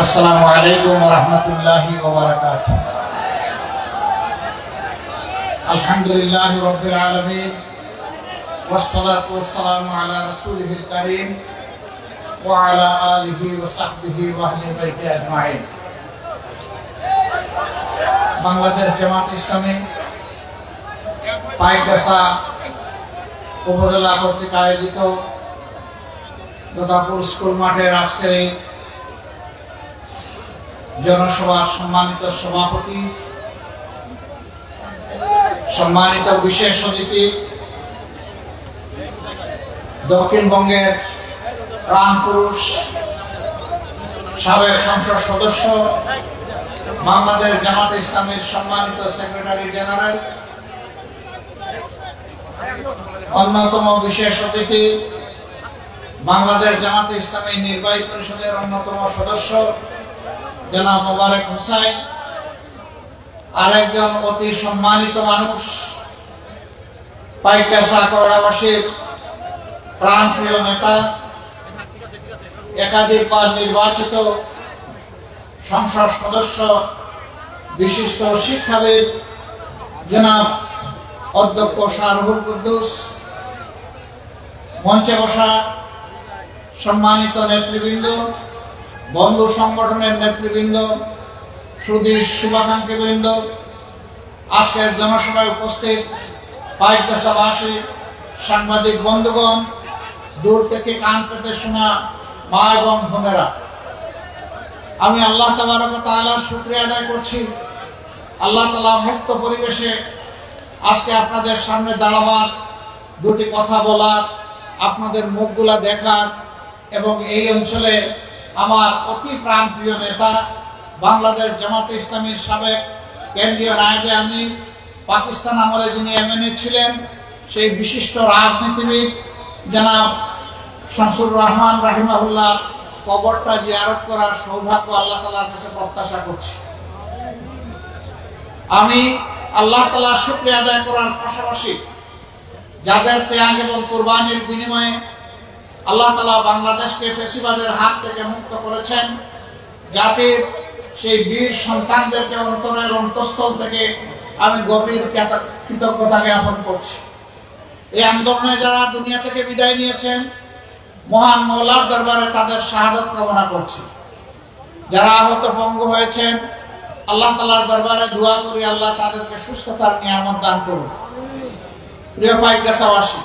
আসসালামু আলাইকুম রহমতুল্লাহি ওবরাকাতুহ আলহামদুলিল্লাহ রব্বিল আলামিন والصلاة والسلام على رسوله الكريم وعلى آله وصحبه وأهل بيته أجمعين বাংলাদেশ জামাত ইসলামী পাইকাসা উপজেলা কর্তৃক আয়োজিত গোদাপুর স্কুল মাঠের আজকের এই জনসভার সম্মানিত সভাপতি, সম্মানিত বিশেষ অতিথি, দক্ষিণবঙ্গের প্রাণ পুরুষ, সাবেক সংসদ সদস্য, বাংলাদেশ জামাত ইসলামের সম্মানিত সেক্রেটারি জেনারেল, অন্যতম বিশেষ অতিথি, বাংলাদেশ জামাত ইসলামী নির্বাহী পরিষদের অন্যতম সদস্য জনাব মোবারক হুসাইন, আরেকজন অতি সম্মানিত মানুষ, পাইকাসা কড়াবাসীর প্রাণপ্রিয় নেতা একাধিকবার নির্বাচিত সংসদ সদস্য, বিশিষ্ট শিক্ষাবিদ, জনাব অধ্যক্ষ শাহরুল কুদ্দুস, মঞ্চে বসা সম্মানিত নেতৃবৃন্দ বন্ধু সংগঠনের নেতৃবৃন্দ, সুদীর শুভাকাঙ্ক্ষীবৃন্দ আজকের জনসভায় উপস্থিত পাইকাসাবাসী সাংবাদিক বন্ধুগণ, দূর থেকে কান পেতে শোনা মা এবং বোনেরা। আমি আল্লাহ তাবারক তাআলার শুকরিয়া আদায় করছি। আল্লাহ তাআলা মুক্ত পরিবেশে আজকে আপনাদের সামনে দাঁড়াবার, দুটি কথা বলার, আপনাদের মুখগুলা দেখার এবং এই অঞ্চলে আমার অতি প্রাণপ্রিয় নেতা, বাংলাদেশ জামাত ইসলামীর সাবেক কেন্দ্রীয় নায়বে আমি পাকিস্তান আমলে যিনি এমএনএ ছিলেন, সেই বিশিষ্ট রাজনীতিবিদ জনাব শামসুর রহমান রাহিমাহুল্লাহ কবরটা জিয়ারত করার সৌভাগ্য আল্লাহ তালার কাছে প্রত্যাশা করছি। আমি আল্লাহ তালার শুক্রিয়া আদায় করার পাশাপাশি যাদের ত্যাগ এবং কোরবানির বিনিময়ে আল্লাহ তালা বাংলাদেশকে ফেসিবাদের হাত থেকে মুক্ত করেছেন। জাতির সেই বীর সন্তানদেরকে অন্তরের অন্তঃস্থল থেকে আমি গভীর জ্ঞাতা- কৃতজ্ঞতা জ্ঞাপন করছি। এই আন্দোলনে যারা দুনিয়া থেকে বিদায় নিয়েছেন, মহান মৌলার দরবারে তাদের শাহাদত কামনা করছি। যারা আহত পঙ্গু হয়েছেন, আল্লাহ তালার দরবারে দোয়া করি, আল্লাহ তাদেরকে সুস্থতার নিয়ামত দান করুন। প্রিয় ভাই, দেশাবাসী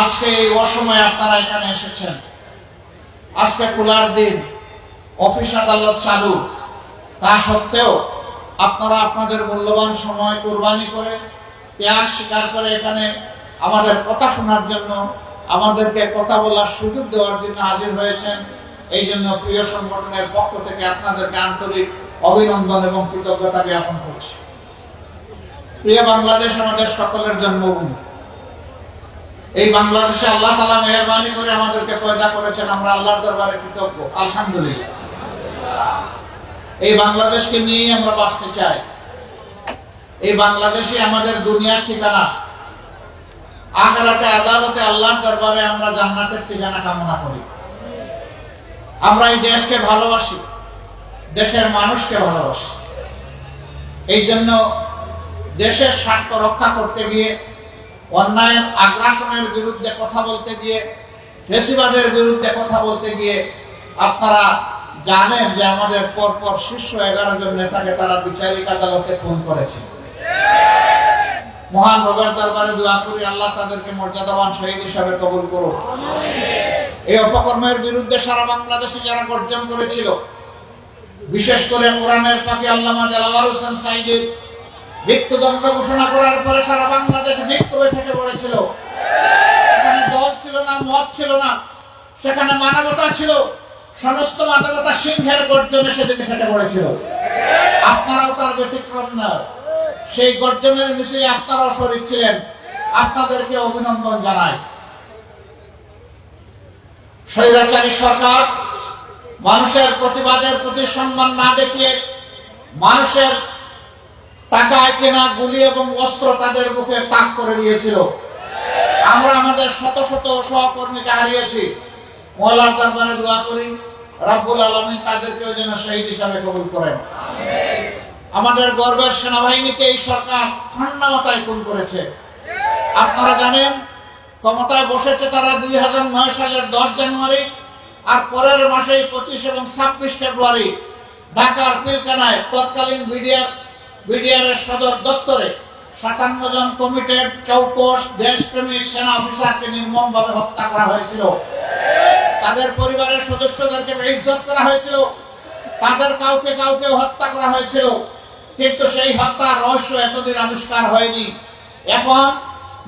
আজকে এই অসময়ে আপনারা এখানে এসেছেন। আজকে খোলার দিন, অফিস আদালত চালু। তা সত্ত্বেও আপনারা আপনাদের মূল্যবান সময় কোরবানি করে ত্যাগ স্বীকার করে এখানে আমাদের কথা শোনার জন্য, আমাদেরকে কথা বলার সুযোগ দেওয়ার জন্য হাজির হয়েছেন। এই জন্য প্রিয় সংগঠনের পক্ষ থেকে আপনাদেরকে আন্তরিক অভিনন্দন এবং কৃতজ্ঞতা জ্ঞাপন করছি। প্রিয় বাংলাদেশ, আমাদের সকলের জন্মভূমি। এই বাংলাদেশে আল্লাহ তালা মেহরবানি করে আমাদেরকে পয়দা করেছেন, আমরা আল্লাহর দরবারে কৃতজ্ঞ। আলহামদুলিল্লাহ। এই বাংলাদেশকে নিয়েই আমরা বাঁচতে চাই। এই বাংলাদেশে আমাদের দুনিয়ার ঠিকানা। আখেরাতে, আদালতে, আল্লাহর দরবারে আমরা জান্নাতের ঠিকানা কামনা করি। আমরা এই দেশকে ভালোবাসি, দেশের মানুষকে ভালোবাসি। এই জন্য দেশের স্বার্থ রক্ষা করতে গিয়ে অন্যায়ের আগ্রাসনের বিরুদ্ধে কথা বলতে গিয়ে, ফেসিবাদের বিরুদ্ধে কথা বলতে গিয়ে আপনারা জানেন যে আমাদের পরপর শীর্ষ এগারো জন নেতাকে তারা বিচারিক আদালতে ফোন করেছে। মহান রবের দরবারে দোয়া করি, আল্লাহ তাদেরকে মর্যাদাবান শহীদ হিসাবে কবুল করুন এই অপকর্মের বিরুদ্ধে সারা বাংলাদেশে যারা গর্জন করেছিল, বিশেষ করে কোরআনের পাখি আল্লামা জালাওয়ার হোসেন সাইদের মৃত্যুদণ্ড ঘোষণা করার পরে সারা বাংলাদেশ বিক্ষোভে ফেটে পড়েছিল সেখানে দল ছিল না, মত ছিল না। সেখানে মানবতা ছিল। সমস্ত মানবতা সিংহের গর্জনে সেদিন ফেটে পড়েছিল। আপনারাও তার ব্যতিক্রম না। সেই গর্জনের মিছিলে আপনারাও শরীর ছিলেন। আপনাদেরকে অভিনন্দন জানাই। স্বৈরাচারী সরকার মানুষের প্রতিবাদের প্রতি সম্মান না দেখিয়ে মানুষের টাকায় কেনা গুলি এবং অস্ত্র তাদের মুখে তাক করে দিয়েছিল আমরা আমাদের শত শত সহকর্মীকে হারিয়েছি। মহলার দরবারে দোয়া করি, রাব্বুল তাদেরকেও যেন শহীদ হিসাবে কবুল করেন। আমাদের গর্বের সেনাবাহিনীকে এই সরকার ঠান্ডা মাথায় খুন করেছে। আপনারা জানেন, ক্ষমতায় বসেছে তারা দুই হাজার নয় সালের দশ জানুয়ারি আর পরের মাসে পঁচিশ এবং ছাব্বিশ ফেব্রুয়ারি ঢাকার পিলকানায় তৎকালীন বিডিআর বিডিআর সদর দপ্তরে সাতান্ন জন কমিটেড চৌকস দেশপ্রেমিক সেনা অফিসারকে নির্মমভাবে হত্যা করা হয়েছিল। তাদের পরিবারের সদস্যদেরকে বেইজ্জত করা হয়েছিল। তাদের কাউকে কাউকে হত্যা করা হয়েছিল। কিন্তু সেই হত্যার রহস্য এতদিন আবিষ্কার হয়নি। এখন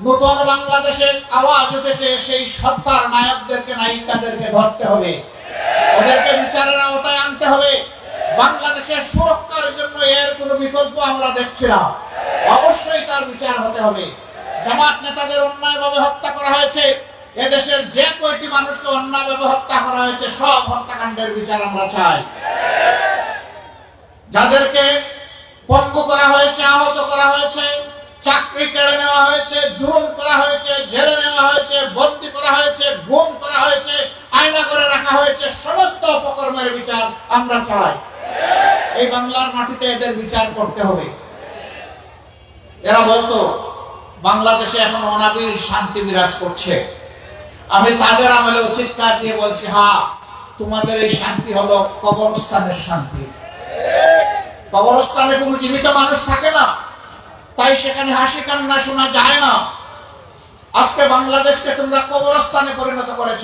নতুন বাংলাদেশে আওয়াজ উঠেছে সেই সত্তার নায়কদেরকে, নায়িকাদেরকে ধরতে হবে। ওদেরকে বিচারের আওতায় আনতে হবে। বাংলাদেশের সুরক্ষার জন্য এর কোনো বিকল্প আমরা দেখছি না। অবশ্যই তার বিচার হতে হবে। জামাত নেতাদের অন্যায়ভাবে হত্যা করা হয়েছে। এদেশের যে কয়টি মানুষকে অন্যায়ভাবে হত্যা করা হয়েছে, সব হত্যাকাণ্ডের বিচার আমরা চাই। যাদেরকে পঙ্গু করা হয়েছে, আহত করা হয়েছে, চাকরি কেড়ে নেওয়া হয়েছে, জুলুম করা হয়েছে, জেলে নেওয়া হয়েছে, বন্দি করা হয়েছে, গুম করা হয়েছে, আয়না করে রাখা হয়েছে, সমস্ত অপকর্মের বিচার আমরা চাই। এই বাংলার মাটিতে এদের বিচার করতে হবে। এরা বলতো, বাংলাদেশে এখন অনাবিল শান্তি বিরাজ করছে। আমি তাদের আমলে চিৎকার দিয়ে বলছি হ্যাঁ তোমাদের এই শান্তি হলো কবরস্থানের শান্তি। কবরস্থানে কোনো জীবিত মানুষ থাকে না। তাই সেখানে হাসি কান্না শোনা যায় না। আজকে বাংলাদেশকে তোমরা কবরস্থানে পরিণত করেছ।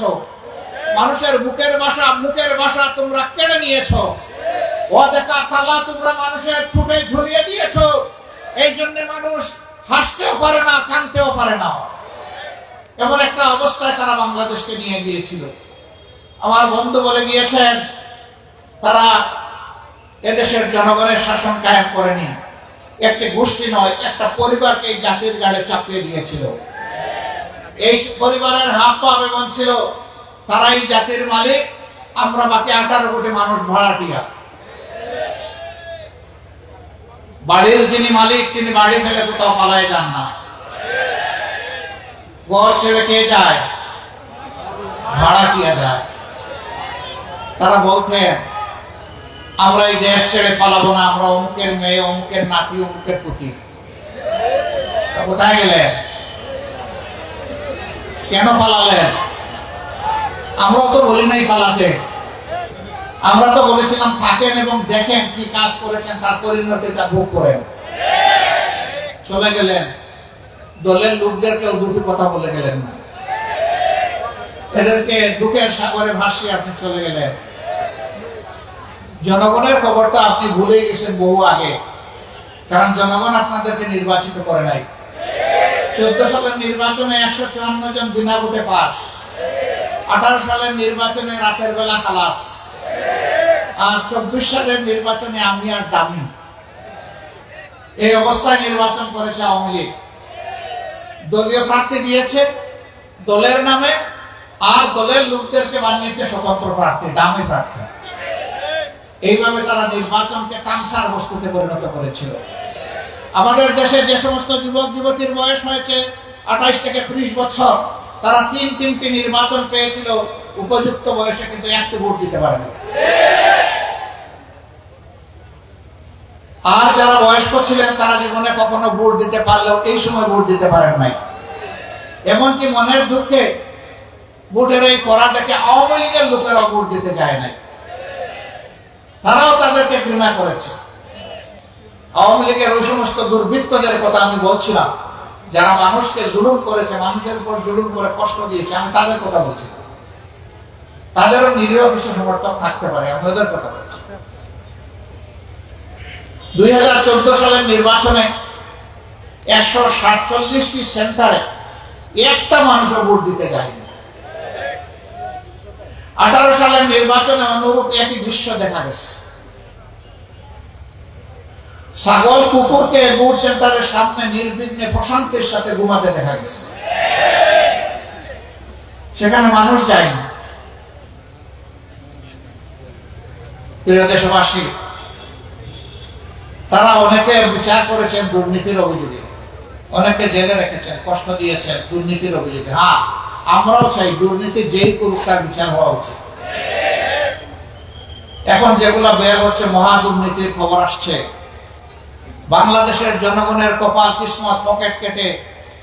মানুষের বুকের বাসা, মুখের বাসা তোমরা কেড়ে নিয়েছো। অদেখা তালা তোমরা মানুষের ঠুটে ঝুলিয়ে মানুষ হাসতেও পারে না পারে না। একটা অবস্থায় তারা বাংলাদেশকে নিয়ে বন্ধু বলে তারা এদেশের জনগণের শাসন কায়েম করেনি। একটি গোষ্ঠী নয়, একটা পরিবারকে জাতির গাড়ে চাপিয়ে দিয়েছিল। এই পরিবারের হাত পা এবং ছিল তারা এই জাতির মালিক, আমরা বাকি আঠারো কোটি মানুষ ভাড়া ভাড়াটিয়া বাড়ির যিনি মালিক, তিনি বাড়ি ফেলে কোথাও পালায় যান না। ঘর ছেড়ে কে যায়? ভাড়াটিয়া যায়? তারা আমরা এই দেশ ছেড়ে পালাবো না, আমরা অমুকের মেয়ে, অমুকের নাতি, অমুকের পুতি। কোথায় গেলেন? কেন পালালেন? আমরা তো বলি নাই পালাতে। আমরা তো বলেছিলাম, থাকেন এবং দেখেন কি কাজ করেছেন, তার পরিণতিটা ভোগ করেন। চলে গেলেন। দলের লোকদেরকেও দুটি কথা বলে গেলেন। না এদেরকে দুঃখের সাগরে ভাসিয়ে আপনি চলে গেলেন। জনগণের খবরটা আপনি ভুলে গেছেন বহু আগে। কারণ জনগণ আপনাদেরকে নির্বাচিত করে নাই। চোদ্দ সালের নির্বাচনে একশো চুয়ান্ন জন বিনা ভোটে পাস আঠারো সালের নির্বাচনে রাতের বেলা খালাস। আর চব্বিশ সালের নির্বাচনে আমি আর দামি। এই অবস্থায় নির্বাচন করেছে আওয়ামী লীগ। দলীয় প্রার্থী দিয়েছে দলের নামে আর দলের লোকদেরকে বানিয়েছে স্বতন্ত্র প্রার্থী, দামি প্রার্থী। এইভাবে তারা নির্বাচনকে কাংসার বস্তুতে পরিণত করেছিল। আমাদের দেশে যে সমস্ত যুবক, যুবতীর বয়স হয়েছে আঠাইশ থেকে ত্রিশ বছর, তারা তিন তিনটি নির্বাচন পেয়েছিল, উপযুক্ত বয়সে কিন্তু একটি ভোট দিতে পারেনি। আর যারা বয়স্ক ছিলেন, তারা জীবনে কখনো ভোট দিতে পারলেও এই সময় ভোট দিতে পারেন নাই। এমনকি মনের দুঃখে ভোটের এই করা দেখে আওয়ামী লীগের লোকেরাও ভোট দিতে যায় নাই। তারাও তাদেরকে ঘৃণা করেছে। আওয়ামী লীগের ওই সমস্ত দুর্বৃত্তদের কথা আমি বলছিলাম, যারা মানুষকে জুলুম করেছে, মানুষের উপর জুলুম করে কষ্ট দিয়েছে, আমি তাদের কথা বলছি। তাদেরও নিরীহ কিছু সমর্থক থাকতে পারে আমি ওদের কথা বলছি। দুই হাজার চোদ্দ সালের নির্বাচনে একশো সাতচল্লিশটি সেন্টারে একটা মানুষও ভোট দিতে যায়নি। আঠারো সালের নির্বাচনে অনুরূপ একই দৃশ্য দেখা গেছে। ছাগল কুকুরকে ভোট সেন্টারের সামনে নির্বিঘ্নে প্রশান্তির সাথে ঘুমাতে দেখা গেছে। সেখানে মানুষ যায়নি। প্রিয় দেশবাসী তারা অনেকে বিচার করেছেন দুর্নীতির অভিযোগে। অনেকে জেলে রেখেছেন, কষ্ট দিয়েছেন দুর্নীতির অভিযোগে। হ্যাঁ আমরাও চাই দুর্নীতি যেই করুক তার বিচার হওয়া উচিত। এখন যেগুলো বের হচ্ছে, মহা দুর্নীতির খবর আসছে। বাংলাদেশের জনগণের কপাল কিসমত পকেট কেটে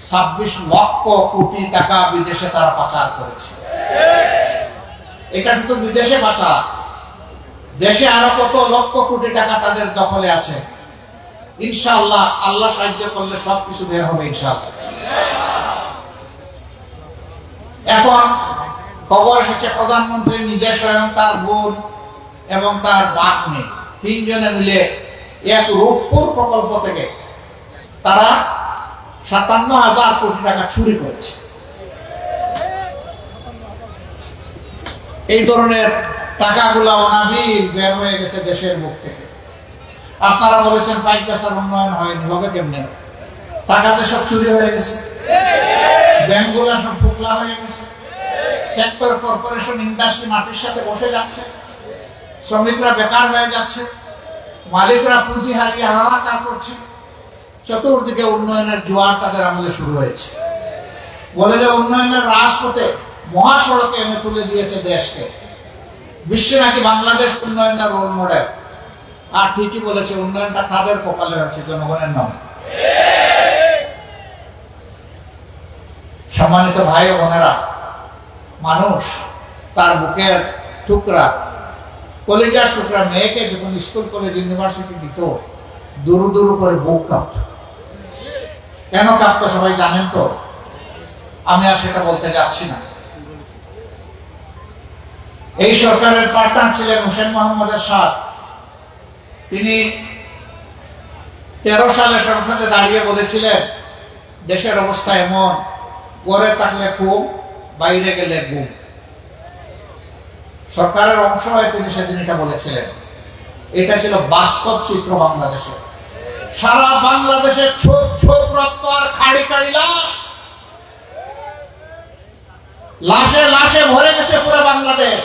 ছাব্বিশ লক্ষ কোটি টাকা বিদেশে তারা পাচার করেছে। এটা শুধু বিদেশে পাচার, দেশে আরও কত লক্ষ কোটি টাকা তাদের দখলে আছে। ইনশাআল্লাহ আল্লাহ সাহায্য করলে সবকিছু বের হবে ইনশাআল্লাহ। এখন খবর এসেছে প্রধানমন্ত্রী নিজে স্বয়ং তার বোন এবং তার বাপ মেয়ে তিনজনে মিলে এক রূপপুর প্রকল্প থেকে তারা সাতান্ন হাজার কোটি টাকা চুরি করেছে। এই ধরনের টাকাগুলো অনাবিল বের হয়ে গেছে দেশের মুখ থেকে। আপনারা বলেছেন পাইক গাছার উন্নয়ন হয়নি, হবে কেমনে? টাকা যে সব চুরি হয়ে গেছে। ব্যাংকগুলো সব ফুকলা হয়ে গেছে। সেক্টর, কর্পোরেশন, ইন্ডাস্ট্রি মাটির সাথে বসে যাচ্ছে। শ্রমিকরা বেকার হয়ে যাচ্ছে। মালিকরা পুঁজি হারিয়ে হাহাকার করছে। চতুর্দিকে উন্নয়নের জোয়ার তাদের আমলে শুরু হয়েছে। বলে যে উন্নয়নের রাজপথে মহাসড়কে এনে তুলে দিয়েছে দেশকে। বিশ্বে নাকি বাংলাদেশ উন্নয়নের রোল মডেল আর ঠিকই বলেছে, উন্নয়নটা তাদের কপালে হচ্ছে জনগণের নাম সম্মানিত ভাই ও বোনেরা, মানুষ তার বুকের টুকরা, কলেজার টুকরা মেয়েকে যখন স্কুল, কলেজ, ইউনিভার্সিটি দিত, দুরু দুরু করে বুক কাঁপত। কেন কাঁপতো সবাই জানেন তো? আমি আর সেটা বলতে যাচ্ছি না। এই সরকারের পার্টনার ছিলেন হোসেন মোহাম্মদের সাথ তিনি তেরো সালে সংসদে দাঁড়িয়ে বলেছিলেন, দেশের অবস্থা এমন করে থাকলে খুব বাইরে গেলে গুম সরকারের অংশ হয়ে তিনি সেদিন এটা বলেছিলেন। এটা ছিল বাস্তব চিত্র বাংলাদেশে। সারা বাংলাদেশে ছোপ ছোপ, রক্ত আর খাড়ি খাড়ি, লাশ। লাশে লাশে ভরে গেছে পুরো বাংলাদেশ।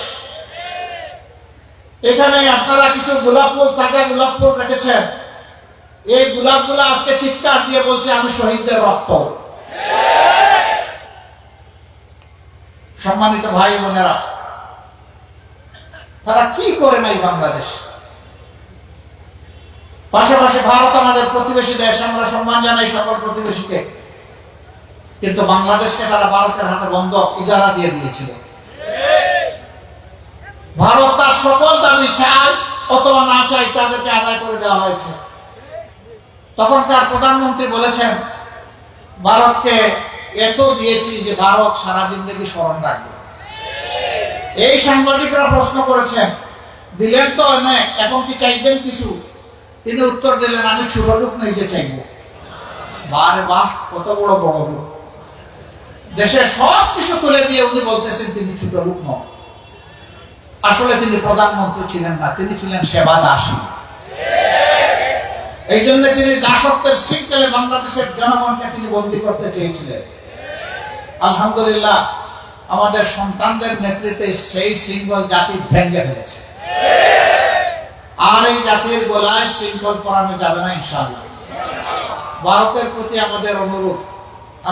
এখানে আপনারা কিছু গোলাপ ফুল তাকে গোলাপ ফুল রেখেছেন। এই গোলাপগুলো আজকে চিৎকার দিয়ে বলছে, আমি শহীদদের রক্ত। সম্মানিত ভাই বোনেরা, তারা কি করে নাই বাংলাদেশ? পাশাপাশি ভারত আমাদের প্রতিবেশী দেশ, আমরা সম্মান জানাই সকল প্রতিবেশীকে। কিন্তু বাংলাদেশকে তারা ভারতের হাতে বন্ধ ইজারা দিয়ে দিয়েছিল। ভারত সকল দাবি চায় অথবা না চাই, তাদেরকে আদায় করে দেওয়া হয়েছে। তখনকার প্রধানমন্ত্রী বলেছেন, ভারতকে এত দিয়েছি যে ভারত সারা জিন্দগি স্মরণ রাখবে। এই সাংবাদিকরা প্রশ্ন করেছেন, দিলেন তো অনেক এখন কি চাইবেন কিছু? তিনি উত্তর দিলেন, আমি ছোট লোক নেই যে চাইব। বারে বাহ, কত বড় বড় লোক। দেশের সব কিছু তুলে দিয়ে উনি বলতেছেন, তিনি ছোট লোক নন। আসলে তিনি প্রধানমন্ত্রী ছিলেন না, তিনি ছিলেন সেবা দাসী। এই জন্য তিনি দাসত্বের শৃঙ্খলে বাংলাদেশের জনগণকে তিনি বন্দী করতে চেয়েছিলেন। আলহামদুলিল্লাহ, আমাদের সন্তানদের নেতৃত্বে সেই সিঙ্গল জাতি ভেঙে ফেলেছে। আর এই জাতির গোলায় শৃঙ্খল পরানো যাবে না ইনশাল্লাহ ভারতের প্রতি আমাদের অনুরোধ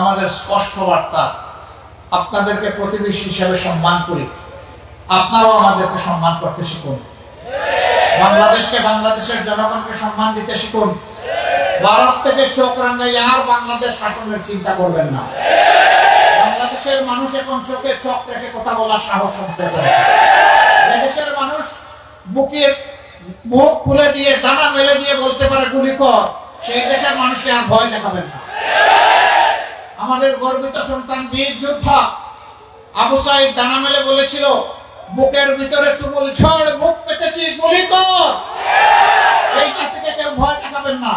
আমাদের স্পষ্ট বার্তা, আপনাদেরকে প্রতিবেশী হিসেবে সম্মান করি। আপনারাও আমাদেরকে সম্মান করতে শিখুন। বাংলাদেশকে বাংলাদেশের জনগণকে সম্মান দিতে শিখুন। ভারত থেকে চোখ রাঙ্গাই আর বাংলাদেশ শাসনের চিন্তা করবেন না। বাংলাদেশের মানুষ এখন চোখে চোখ রেখে কথা বলার সাহস সম্পদ যে দেশের মানুষ বুকের মুখ খুলে দিয়ে, ডানা মেলে দিয়ে বলতে পারে, গুলি কর। সেই দেশের মানুষকে আর ভয় দেখাবেন না। আমাদের গর্বিত সন্তান বীর যোদ্ধা আবু সাইদ ডানা মেলে বলেছিল বুকের ভিতরে তুমুল ঝড় বুক পেতেছি গুলি থেকে কেউ ভয় দেখাবেন না।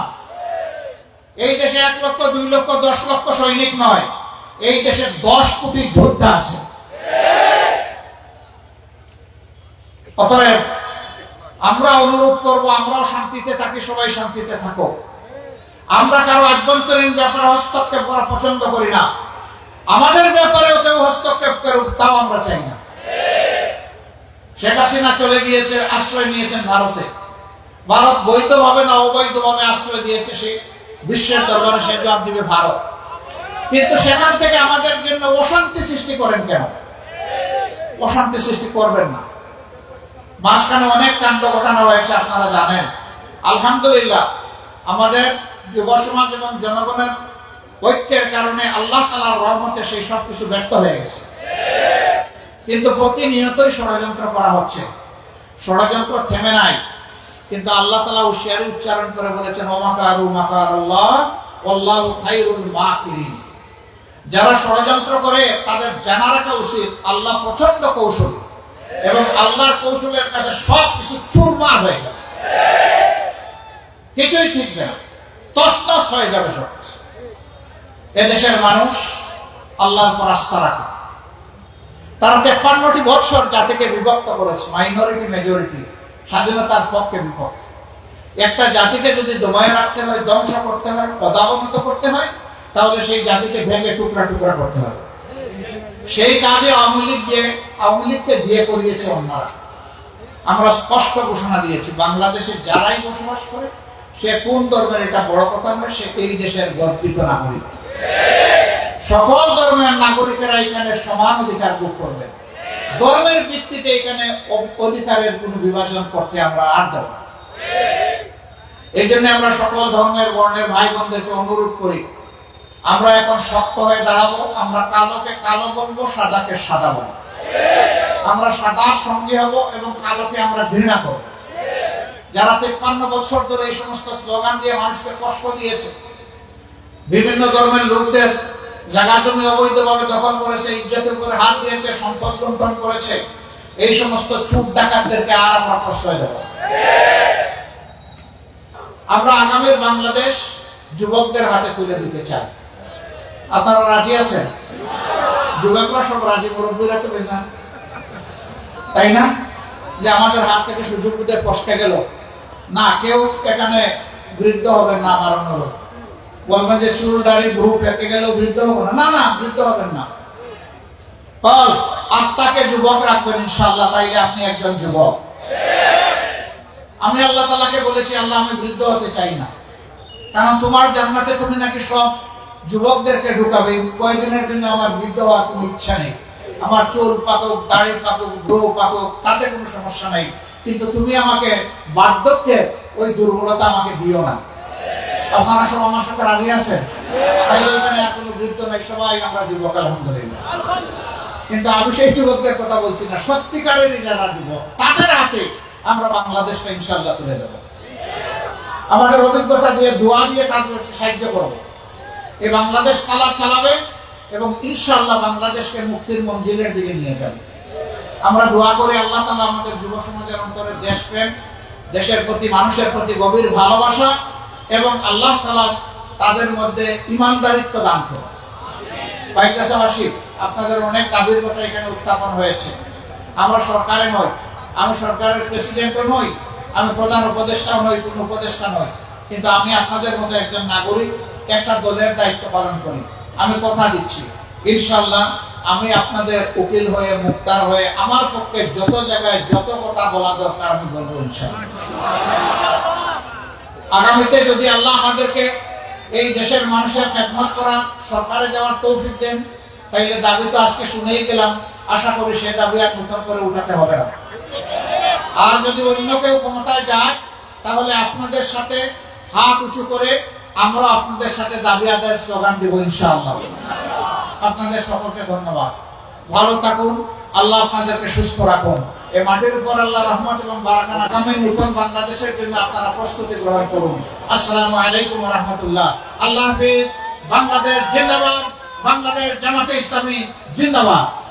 এই দেশে এক লক্ষ, দুই লক্ষ, দশ লক্ষ সৈনিক নয়। এই দেশে দশ কোটি যোদ্ধা আছে। অতএব আমরা অনুরোধ করব, আমরাও শান্তিতে থাকি, সবাই শান্তিতে থাকো আমরা কারও আভ্যন্তরীণ ব্যাপারে হস্তক্ষেপ করা পছন্দ করি না। আমাদের ব্যাপারেও কেউ হস্তক্ষেপ করুক, তাও আমরা চাই না। শেখ হাসিনা চলে গিয়েছে, আশ্রয় নিয়েছেন ভারতে। ভারত বৈধভাবে না অবৈধভাবে আশ্রয় দিয়েছে সে বিশ্বের দরবারে সে জবাব দিবে ভারত। কিন্তু সেখান থেকে আমাদের জন্য অশান্তি সৃষ্টি করেন কেন? অশান্তি সৃষ্টি করবেন না। মাঝখানে অনেক কাণ্ড ঘটানো হয়েছে, আপনারা জানেন। আলহামদুলিল্লাহ, আমাদের যুব সমাজ এবং জনগণের ঐক্যের কারণে আল্লাহ তালার রহমতে সেই সব কিছু ব্যর্থ হয়ে গেছে। কিন্তু প্রতিনিয়তই ষড়যন্ত্র করা হচ্ছে। ষড়যন্ত্র থেমে নাই। কিন্তু আল্লাহ তালা হুশিয়ারি উচ্চারণ করে বলেছেন যারা ষড়যন্ত্র করে, তাদের জানা রাখা উচিত, আল্লাহ প্রচণ্ড কৌশল এবং আল্লাহর কৌশলের কাছে সব কিছু চুরমার হয়ে যাবে। কিছুই ঠিক না। তস্তস হয়ে যাবে সব কিছু এদেশের মানুষ আল্লাহর উপর আস্থা রাখে। তারা তেপ্পান্নটি বৎসর জাতিকে বিভক্ত করেছে মাইনরিটি মেজরিটি স্বাধীনতার পক্ষে বিপক্ষে একটা জাতিকে যদি দমায় রাখতে হয়, ধ্বংস করতে হয় পদাবনত করতে হয়, তাহলে সেই জাতিকে ভেঙে টুকরা টুকরা করতে হবে। সেই কাজে আওয়ামী লীগ দিয়ে আওয়ামী লীগকে বিয়ে করিয়েছে অন্যরা। আমরা স্পষ্ট ঘোষণা দিয়েছি, বাংলাদেশে যারাই বসবাস করে, সে কোন ধর্মের এটা বড় কথা নয়, সে এই দেশের গর্বিত নাগরিক। সকল ধর্মের নাগরিকেরা এখানে সমান অধিকার ভোগ করবেন ধর্মের ভিত্তিতে এখানে অধিকারের কোনো বিভাজন করতে আমরা আর দেব না। এই জন্য আমরা সকল ধর্মের বর্ণের ভাই বোনদেরকে অনুরোধ করি, আমরা এখন শক্ত হয়ে দাঁড়াবো, আমরা কালোকে কালো বলব, সাদাকে সাদা বলব। আমরা সাদার সঙ্গে হব এবং কালোকে আমরা ঘৃণা করব। যারা তিপ্পান্ন বছর ধরে এই সমস্ত স্লোগান দিয়ে মানুষকে কষ্ট দিয়েছে, বিভিন্ন ধর্মের লোকদের জায়গা জমি অবৈধভাবে দখল করেছে, ইজ্জতের উপরে হাত দিয়েছে, সম্পদ লুণ্ঠন করেছে, এই সমস্ত চুপ ডাকাতদেরকে আর আমরা প্রশ্রয় দেব আমরা আগামীর বাংলাদেশ যুবকদের হাতে তুলে দিতে চাই। আপনারা রাজি আছেন? যুবকরা সব রাজি, মুরব্বীরা তো বেজান তাই না? যে আমাদের হাত থেকে সুযোগ বুঝে ফসকে গেল। না, কেউ এখানে বৃদ্ধ হবে না মারানো হলো বলবেন যে চুল ভ্রু গেলেও বৃদ্ধ হব না। না না, বৃদ্ধ হবেন না। আত্মাকে যুবক রাখবেন ইনশাল্লাহ তাইলে আপনি একজন যুবক। আমি আল্লাহ তালাকে বলেছি, আল্লাহ, আমি বৃদ্ধ হতে চাই না। কারণ তোমার জান্নাতে তুমি নাকি সব যুবকদেরকে ঢুকাবে। কয়েকদিনের জন্য আমার বৃদ্ধ হওয়ার কোনো ইচ্ছা নেই। আমার চুল পাকুক, দাড়ি পাকুক ব্রো পাকুক, তাতে কোনো সমস্যা নেই। কিন্তু তুমি আমাকে বার্ধক্যের ওই দুর্বলতা আমাকে দিও না। আপনারা সব আমার সাথে রাজি আছেন তাই এখানে কোনো বৃদ্ধ নাই, সবাই আমরা যুবক আলহামদুলিল্লাহ। কিন্তু আমি সেই যুবকদের কথা বলছি না, সত্যিকারের যারা যুবক তাদের হাতে আমরা বাংলাদেশটা ইনশাল্লাহ তুলে দেবো। আমাদের অভিজ্ঞতা দিয়ে, দোয়া দিয়ে তাদেরকে সাহায্য করব। এই বাংলাদেশ কালা চালাবে এবং ইনশাল্লাহ বাংলাদেশকে মুক্তির মঞ্জিলের দিকে নিয়ে যাবে। আমরা দোয়া করে আল্লাহ তালা আমাদের যুব সমাজের অন্তরে দেশপ্রেম, দেশের প্রতি মানুষের প্রতি গভীর ভালোবাসা এবং আল্লাহ তাদের মধ্যে ইমানদারিত্ব দান করে আপনাদের অনেক দাবির কথা এখানে উত্থাপন হয়েছে। আমরা সরকারে নই, আমি সরকারের প্রেসিডেন্টও নই, আমি প্রধান উপদেষ্টাও নই, কোন উপদেষ্টা নই। কিন্তু আমি আপনাদের মতো একজন নাগরিক, একটা দলের দায়িত্ব পালন করি। আমি কথা দিচ্ছি ইনশাল্লাহ আমি আপনাদের উকিল হয়ে, মুক্তার হয়ে, আমার পক্ষে যত জায়গায় যত কথা বলা দরকার আমি বলব ইনশাল্লাহ আগামীতে যদি আল্লাহ আমাদেরকে এই দেশের মানুষের খেদমত করা সরকারে যাওয়ার তৌফিক দেন, তাইলে দাবি তো আজকে শুনেই গেলাম, আশা করি সে দাবি আর নতুন করে উঠাতে হবে না। আর যদি অন্য কেউ ক্ষমতায় যায়, তাহলে আপনাদের সাথে হাত উঁচু করে আমরা আপনাদের সাথে দাবি আদায়ের স্লোগান দিব ইনশাআল্লাহ। আপনাদের সকলকে ধন্যবাদ। ভালো থাকুন, আল্লাহ আপনাদেরকে সুস্থ রাখুন। এই মাটির উপর আল্লাহ রহমত এবং বারাকান আগামী নতুন বাংলাদেশের জন্য আপনারা প্রস্তুতি গ্রহণ করুন। আসসালামু আলাইকুম রহমতুল্লাহ। আল্লাহ হাফিজ। বাংলাদেশ জিন্দাবাদ। বাংলাদেশ জামাতে ইসলামী জিন্দাবাদ।